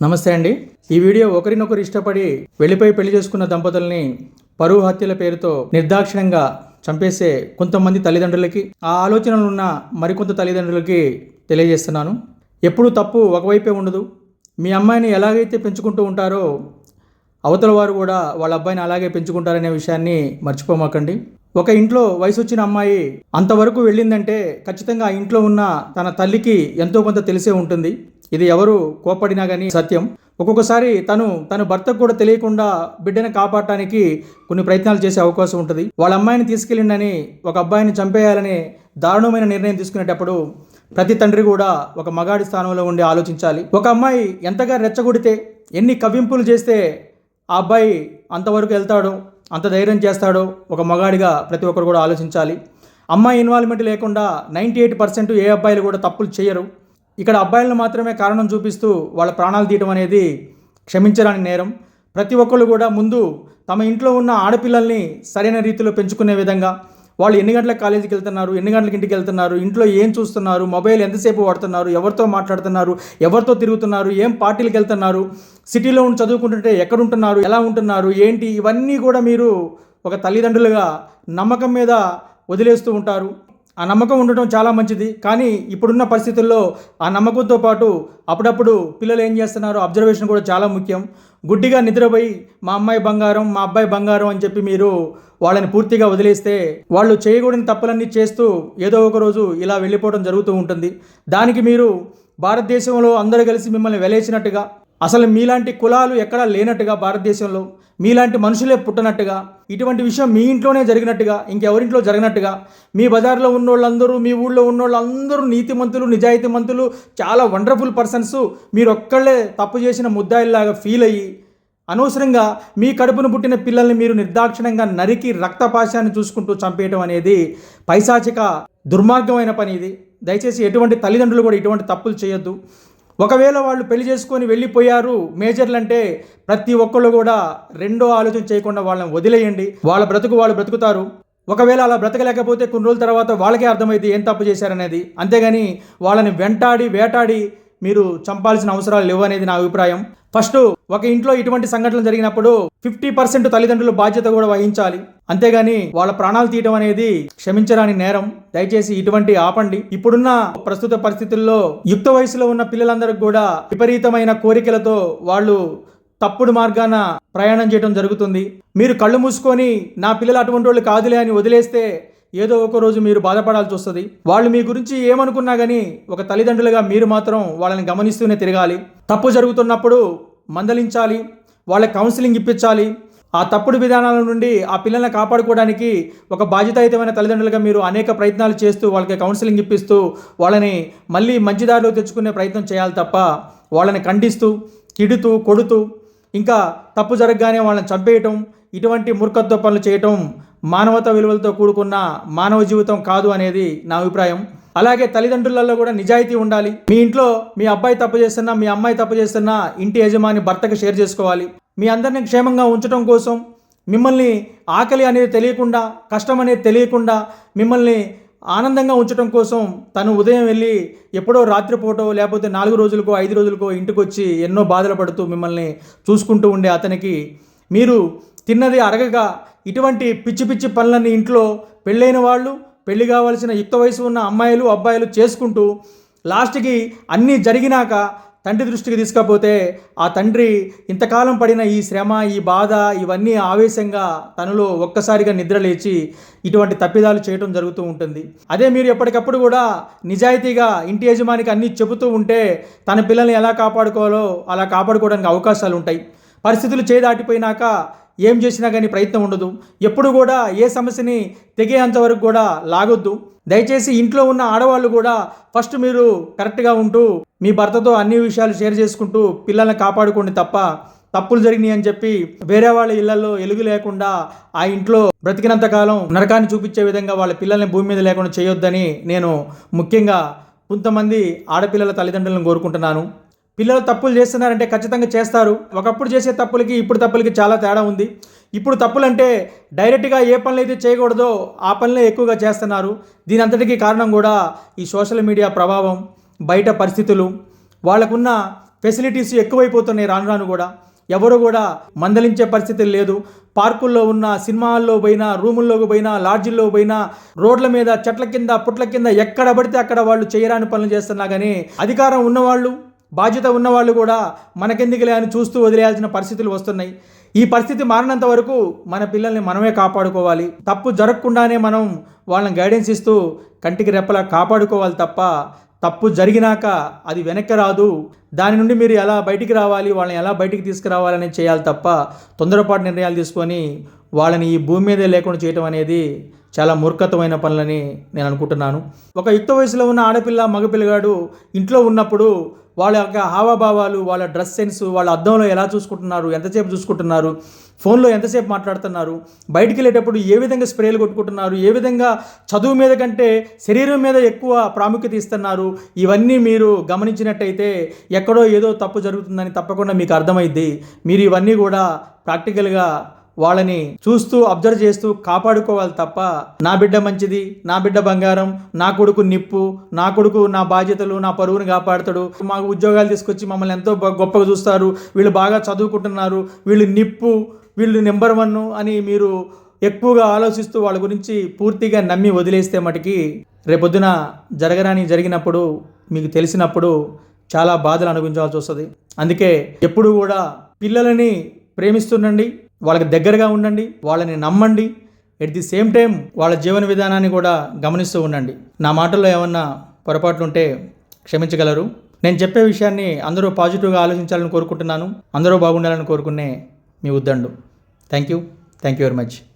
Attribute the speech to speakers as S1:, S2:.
S1: నమస్తే అండి. ఈ వీడియో ఒకరినొకరు ఇష్టపడి వెళ్ళిపోయి పెళ్ళి చేసుకున్న దంపతుల్ని పరువు హత్యల పేరుతో నిర్దాక్షిణ్యంగా చంపేసే కొంతమంది తల్లిదండ్రులకి ఆ ఆలోచనలు ఉన్న మరికొంత తల్లిదండ్రులకి తెలియజేస్తున్నాను. ఎప్పుడు తప్పు ఒకవైపే ఉండదు. మీ అమ్మాయిని ఎలాగైతే పెంచుకుంటూ ఉంటారో అవతల వారు కూడా వాళ్ళ అబ్బాయిని అలాగే పెంచుకుంటారనే విషయాన్ని మర్చిపోమాకండి. ఒక ఇంట్లో వయసు వచ్చిన అమ్మాయి అంతవరకు వెళ్ళిందంటే ఖచ్చితంగా ఆ ఇంట్లో ఉన్న తన తల్లికి ఎంతో కొంత తెలిసే ఉంటుంది. ఇది ఎవరు కోపడినా కానీ సత్యం. ఒక్కొక్కసారి తను తన భర్తకు కూడా తెలియకుండా బిడ్డను కాపాడటానికి కొన్ని ప్రయత్నాలు చేసే అవకాశం ఉంటుంది. వాళ్ళ అమ్మాయిని తీసుకెళ్ళిండని ఒక అబ్బాయిని చంపేయాలని దారుణమైన నిర్ణయం తీసుకునేటప్పుడు ప్రతి తండ్రి కూడా ఒక మగాడి స్థానంలో ఉండి ఆలోచించాలి. ఒక అమ్మాయి ఎంతగా రెచ్చగొడితే ఎన్ని కవింపులు చేస్తే ఆ అబ్బాయి అంతవరకు వెళ్తాడో. అంత ధైర్యం చేస్తాడో ఒక మగాడిగా ప్రతి ఒక్కరు కూడా ఆలోచించాలి. అమ్మాయి ఇన్వాల్వ్మెంట్ లేకుండా నైంటీ ఎయిట్ పర్సెంట్ ఏ అబ్బాయిలు కూడా తప్పులు చేయరు. ఇక్కడ అబ్బాయిలను మాత్రమే కారణం చూపిస్తూ వాళ్ళ ప్రాణాలు తీయడం అనేది క్షమించరాని నేరం. ప్రతి ఒక్కళ్ళు కూడా ముందు తమ ఇంట్లో ఉన్న ఆడపిల్లల్ని సరైన రీతిలో పెంచుకునే విధంగా వాళ్ళు ఎన్ని గంటలకు కాలేజీకి వెళ్తున్నారు ఎన్ని గంటలకు ఇంటికి వెళ్తున్నారు ఇంట్లో ఏం చూస్తున్నారు మొబైల్ ఎంతసేపు వాడుతున్నారు ఎవరితో మాట్లాడుతున్నారు ఎవరితో తిరుగుతున్నారు ఏం పార్టీలకు వెళ్తున్నారు సిటీలో ఉండి చదువుకుంటుంటే ఎక్కడ ఉంటున్నారు ఎలా ఉంటున్నారు ఏంటి ఇవన్నీ కూడా మీరు ఒక తల్లిదండ్రులుగా నమ్మకం మీద వదిలేస్తూ ఉంటారు. ఆ నమ్మకం ఉండటం చాలా మంచిది. కానీ ఇప్పుడున్న పరిస్థితుల్లో ఆ నమ్మకంతో పాటు అప్పుడప్పుడు పిల్లలు ఏం చేస్తున్నారో అబ్జర్వేషన్ కూడా చాలా ముఖ్యం. గుడ్డిగా నిద్రపోయి మా అమ్మాయి బంగారం మా అబ్బాయి బంగారం అని చెప్పి మీరు వాళ్ళని పూర్తిగా వదిలేస్తే వాళ్ళు చేయకూడని తప్పులన్నీ చేస్తూ ఏదో ఒక రోజు ఇలా వెళ్ళిపోవడం జరుగుతూ ఉంటుంది. దానికి మీరు భారతదేశంలో అందరూ కలిసి మిమ్మల్ని వెలేసినట్టుగా అసలు మీలాంటి కులాలు ఎక్కడా లేనట్టుగా భారతదేశంలో మీలాంటి మనుషులే పుట్టనట్టుగా ఇటువంటి విషయం మీ ఇంట్లోనే జరిగినట్టుగా ఇంకెవరింట్లో జరిగినట్టుగా మీ బజార్లో ఉన్న వాళ్ళందరూ మీ ఊళ్ళో ఉన్న వాళ్ళందరూ నీతిమంతులు నిజాయితీమంతులు చాలా వండర్ఫుల్ పర్సన్స్ మీరు ఒక్కళ్ళే తప్పు చేసిన ముద్దాయిల్లాగా ఫీల్ అయ్యి అనవసరంగా మీ కడుపును పుట్టిన పిల్లల్ని మీరు నిర్దాక్షిణంగా నరికి రక్తపాశాన్ని చూసుకుంటూ చంపేయడం అనేది పైశాచిక దుర్మార్గమైన పని ఇది. దయచేసి ఎటువంటి తల్లిదండ్రులు కూడా ఇటువంటి తప్పులు చేయొద్దు. ఒకవేళ వాళ్ళు పెళ్ళి చేసుకొని వెళ్ళిపోయారు మేజర్లు అంటే ప్రతి ఒక్కళ్ళు కూడా రెండో ఆలోచన చేయకుండా వాళ్ళని వదిలేయండి. వాళ్ళ బ్రతుకు వాళ్ళు బ్రతుకుతారు. ఒకవేళ అలా బ్రతకలేకపోతే కొన్ని రోజుల తర్వాత వాళ్ళకే అర్థమైతే ఏం తప్పు చేశారనేది. అంతేగాని వాళ్ళని వెంటాడి వేటాడి మీరు చంపాల్సిన అవసరాలు లేవు అనేది నా అభిప్రాయం. ఫస్ట్ ఒక ఇంట్లో ఇటువంటి సంఘటనలు జరిగినప్పుడు ఫిఫ్టీ పర్సెంట్ తల్లిదండ్రులు బాధ్యత కూడా వహించాలి. అంతేగాని వాళ్ళ ప్రాణాలు తీయటం అనేది క్షమించరాని నేరం. దయచేసి ఇటువంటి ఆపండి. ఇప్పుడున్న ప్రస్తుత పరిస్థితుల్లో యుక్త వయసులో ఉన్న పిల్లలందరికీ కూడా విపరీతమైన కోరికలతో వాళ్ళు తప్పుడు మార్గాన ప్రయాణం చేయడం జరుగుతుంది. మీరు కళ్ళు మూసుకొని నా పిల్లలు అటువంటి వాళ్ళు కాదులే అని వదిలేస్తే ఏదో ఒక రోజు మీరు బాధపడాల్సి వస్తుంది. వాళ్ళు మీ గురించి ఏమనుకున్నా కానీ ఒక తల్లిదండ్రులుగా మీరు మాత్రం వాళ్ళని గమనిస్తూనే తిరగాలి. తప్పు జరుగుతున్నప్పుడు మందలించాలి. వాళ్ళ కౌన్సిలింగ్ ఇప్పించాలి. ఆ తప్పుడు విధానాల నుండి ఆ పిల్లల్ని కాపాడుకోవడానికి ఒక బాధ్యతాయుతమైన తల్లిదండ్రులుగా మీరు అనేక ప్రయత్నాలు చేస్తూ వాళ్ళకి కౌన్సిలింగ్ ఇప్పిస్తూ వాళ్ళని మళ్ళీ మంచి దారిలో తెచ్చుకునే ప్రయత్నం చేయాలి తప్ప వాళ్ళని ఖండిస్తూ తిడుతూ కొడుతూ ఇంకా తప్పు జరగగానే వాళ్ళని చంపేయటం ఇటువంటి మూర్ఖత్వ పనులు చేయటం మానవత విలువలతో కూడుకున్న మానవ జీవితం కాదు అనేది నా అభిప్రాయం. అలాగే తల్లిదండ్రులలో కూడా నిజాయితీ ఉండాలి. మీ ఇంట్లో మీ అబ్బాయి తప్పు చేస్తున్నా మీ అమ్మాయి తప్పు చేస్తున్నా ఇంటి యజమాని భర్తకు షేర్ చేసుకోవాలి. మీ అందరిని క్షేమంగా ఉంచడం కోసం మిమ్మల్ని ఆకలి అనేది తెలియకుండా కష్టం అనేది తెలియకుండా మిమ్మల్ని ఆనందంగా ఉంచడం కోసం తను ఉదయం వెళ్ళి ఎప్పుడో రాత్రిపూటో లేకపోతే నాలుగు రోజులకో ఐదు రోజులకో ఇంటికి వచ్చి ఎన్నో బాధలు పడుతూ మిమ్మల్ని చూసుకుంటూ ఉండే అతనికి మీరు తిన్నది అరగగా ఇటువంటి పిచ్చి పిచ్చి పనులన్నీ ఇంట్లో పెళ్ళైన వాళ్ళు పెళ్ళి కావాల్సిన యుక్త వయసు ఉన్న అమ్మాయిలు అబ్బాయిలు చేసుకుంటూ లాస్ట్కి అన్నీ జరిగినాక తండ్రి దృష్టికి తీసుకపోతే ఆ తండ్రి ఇంతకాలం పడిన ఈ శ్రమ ఈ బాధ ఇవన్నీ ఆవేశంగా తనలో ఒక్కసారిగా నిద్రలేచి ఇటువంటి తప్పిదాలు చేయడం జరుగుతూ ఉంటుంది. అదే మీరు ఎప్పటికప్పుడు కూడా నిజాయితీగా ఇంటి యజమానికి అన్నీ చెబుతూ ఉంటే తన పిల్లల్ని ఎలా కాపాడుకోవాలో అలా కాపాడుకోవడానికి అవకాశాలు ఉంటాయి. పరిస్థితులు చేదాటిపోయినాక ఏం చేసినా కానీ ప్రయత్నం ఉండదు. ఎప్పుడు కూడా ఏ సమస్యని తెగేంత వరకు కూడా లాగొద్దు. దయచేసి ఇంట్లో ఉన్న ఆడవాళ్ళు కూడా ఫస్ట్ మీరు కరెక్ట్గా ఉంటూ మీ భర్తతో అన్ని విషయాలు షేర్ చేసుకుంటూ పిల్లల్ని కాపాడుకోండి తప్ప తప్పులు జరిగినాయి అని చెప్పి వేరే వాళ్ళ ఇళ్ళలో ఎలుగు లేకుండా ఆ ఇంట్లో బ్రతికినంత కాలం నరకాన్ని చూపించే విధంగా వాళ్ళ పిల్లల్ని భూమి మీద లేకుండా చేయొద్దని నేను ముఖ్యంగా కొంతమంది ఆడపిల్లల తల్లిదండ్రులను కోరుకుంటున్నాను. పిల్లలు తప్పులు చేస్తున్నారంటే ఖచ్చితంగా చేస్తారు. ఒకప్పుడు చేసే తప్పులకి ఇప్పుడు తప్పులకి చాలా తేడా ఉంది. ఇప్పుడు తప్పులంటే డైరెక్ట్గా ఏ పనులు అయితే చేయకూడదో ఆ పనులే ఎక్కువగా చేస్తున్నారు. దీని అంతటికీ కారణం కూడా ఈ సోషల్ మీడియా ప్రభావం బయట పరిస్థితులు వాళ్ళకున్న ఫెసిలిటీస్ ఎక్కువైపోతున్నాయి రాను రాను కూడా. ఎవరు కూడా మందలించే పరిస్థితి లేదు. పార్కుల్లో ఉన్న సినిమా హాల్లో పోయినా రూముల్లోకి పోయినా లాడ్జిల్లో పోయినా రోడ్ల మీద చెట్ల కింద పుట్ల కింద ఎక్కడ పడితే అక్కడ వాళ్ళు చేయరాని పనులు చేస్తున్నా కానీ అధికారం ఉన్నవాళ్ళు బాధ్యత ఉన్నవాళ్ళు కూడా మనకెందుకులే అని చూస్తూ వదిలేయాల్సిన పరిస్థితులు వస్తున్నాయి. ఈ పరిస్థితి మారినంత వరకు మన పిల్లల్ని మనమే కాపాడుకోవాలి. తప్పు జరగకుండానే మనం వాళ్ళని గైడెన్స్ ఇస్తూ కంటికి రెప్పలా కాపాడుకోవాలి తప్ప తప్పు జరిగినాక అది వెనక్కి రాదు. దాని నుండి మీరు ఎలా బయటికి రావాలి వాళ్ళని ఎలా బయటికి తీసుకురావాలని చేయాలి తప్ప తొందరపాటు నిర్ణయాలు తీసుకొని వాళ్ళని ఈ భూమి మీదే లేకుండా చేయటం అనేది చాలా మూర్ఖతమైన పనులని నేను అనుకుంటున్నాను. ఒక యుక్త వయసులో ఉన్న ఆడపిల్ల మగపిల్లగాడు ఇంట్లో ఉన్నప్పుడు వాళ్ళ యొక్క హావభావాలు వాళ్ళ డ్రెస్ సెన్స్ వాళ్ళ అద్దంలో ఎలా చూసుకుంటున్నారు ఎంతసేపు చూసుకుంటున్నారు ఫోన్లో ఎంతసేపు మాట్లాడుతున్నారు బయటికి వెళ్ళేటప్పుడు ఏ విధంగా స్ప్రేలు కొట్టుకుంటున్నారు ఏ విధంగా చదువు మీద కంటే శరీరం మీద ఎక్కువ ప్రాముఖ్యత ఇస్తున్నారు ఇవన్నీ మీరు గమనించినట్టయితే ఎక్కడో ఏదో తప్పు జరుగుతుందని తప్పకుండా మీకు అర్థమైద్ది. మీరు ఇవన్నీ కూడా ప్రాక్టికల్గా వాళ్ళని చూస్తూ అబ్జర్వ్ చేస్తూ కాపాడుకోవాలి తప్ప నా బిడ్డ మంచిది నా బిడ్డ బంగారం నా కొడుకు నిప్పు నా కొడుకు నా బాధ్యతలు నా పరువుని కాపాడుతాడు. మాకు ఉద్యోగాలు తీసుకొచ్చి మమ్మల్ని ఎంతో గొప్పగా చూస్తారు. వీళ్ళు బాగా చదువుకుంటున్నారు. వీళ్ళు నిప్పు వీళ్ళు నెంబర్ వన్ అని మీరు ఎక్కువగా ఆలోచిస్తూ వాళ్ళ గురించి పూర్తిగా నమ్మి వదిలేస్తే మటుకి రేపొద్దున జరగరాని జరిగినప్పుడు మీకు తెలిసినప్పుడు చాలా బాధలు అనుభవించాల్సి వస్తుంది. అందుకే ఎప్పుడు కూడా పిల్లలని ప్రేమిస్తుండండి. వాళ్ళకి దగ్గరగా ఉండండి వాళ్ళని నమ్మండి. ఎట్ ది సేమ్ టైం వాళ్ళ జీవన విధానాన్ని కూడా గమనిస్తూ ఉండండి. నా మాటల్లో ఏమన్నా పొరపాట్లు ఉంటే క్షమించగలరు. నేను చెప్పే విషయాన్ని అందరూ పాజిటివ్గా ఆలోచించాలని కోరుకుంటున్నాను. అందరూ బాగుండాలని కోరుకునే మీ Uddandu. Thank you thank you very much